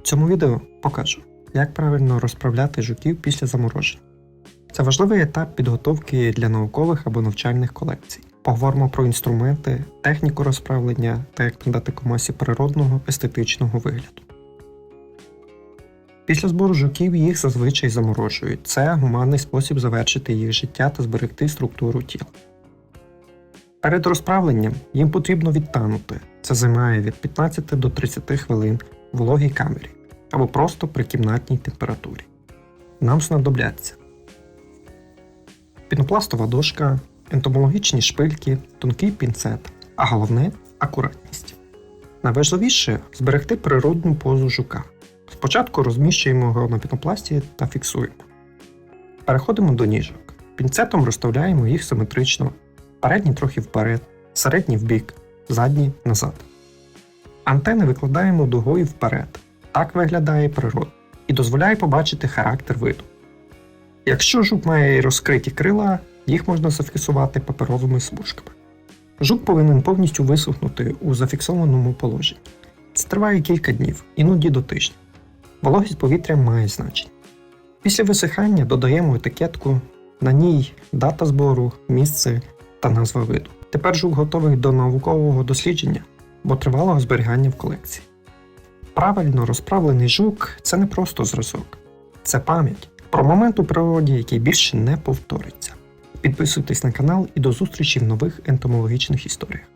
В цьому відео покажу, як правильно розправляти жуків після замороження. Це важливий етап підготовки для наукових або навчальних колекцій. Поговоримо про інструменти, техніку розправлення та як надати комасі природного естетичного вигляду. Після збору жуків їх зазвичай заморожують. Це гуманний спосіб завершити їх життя та зберегти структуру тіла. Перед розправленням їм потрібно відтанути. Це займає від 15 до 30 хвилин вологій камері або просто при кімнатній температурі. Нам знадобляться пінопластова дошка, ентомологічні шпильки, тонкий пінцет, а головне акуратність. Найважливіше зберегти природну позу жука. Спочатку розміщуємо його на пінопласті та фіксуємо. Переходимо до ніжок. Пінцетом розставляємо їх симетрично, передні трохи вперед, середні вбік, задні назад. Антени викладаємо дугою вперед. Так виглядає природа і дозволяє побачити характер виду. Якщо жук має розкриті крила, їх можна зафіксувати паперовими смужками. Жук повинен повністю висохнути у зафіксованому положенні. Це триває кілька днів, іноді до тижня. Вологість повітря має значення. Після висихання додаємо етикетку, на ній дата збору, місце та назва виду. Тепер жук готовий до наукового дослідження або тривалого зберігання в колекції. Правильно розправлений жук це не просто зразок, це пам'ять про момент у природі, який більше не повториться. Підписуйтесь на канал і до зустрічі в нових ентомологічних історіях.